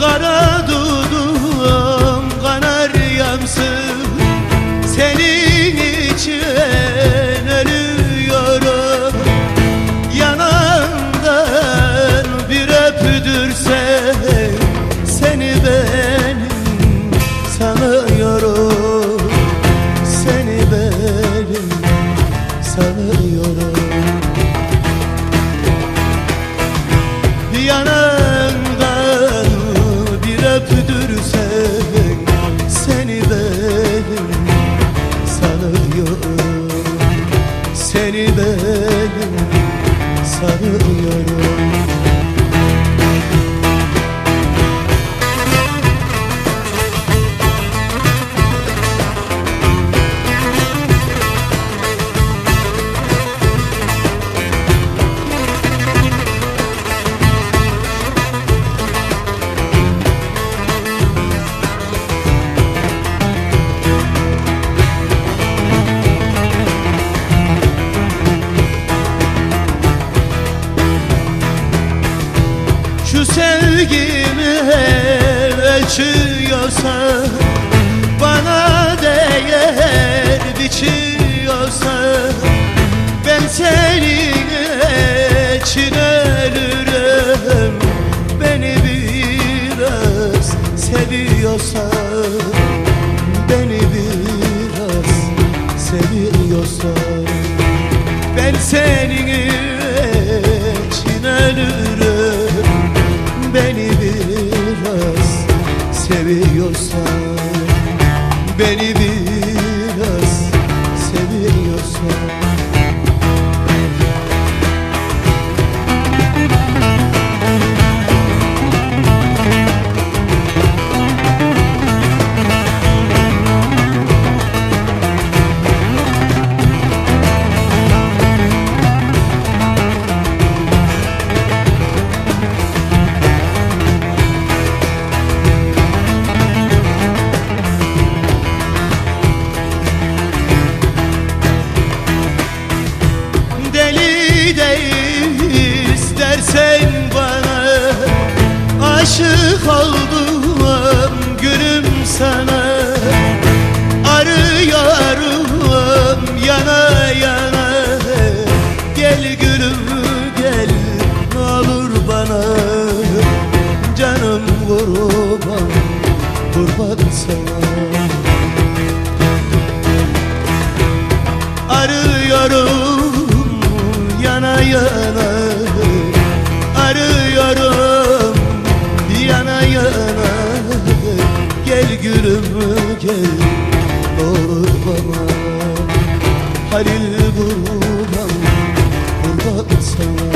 kara dudum kanar yamsın Senin için ölüyorum. Yanandan bir öpüdürse Seni benim sanıyorum. Seni benim sanıyorum. öptürsen seni ben sanıyorum Seni ben sanıyorum ölçüyorsa Bana değer biçiyorsa Ben senin için ölürüm. Beni biraz seviyorsa Beni biraz seviyorsa Ben senin seviyorsan Beni biraz sana. Arıyorum yana yana. Gel gülüm gel ne olur bana. Canım kurban kurban sana. Arıyorum Gülüm gel olur bana Halil kurban kurban sana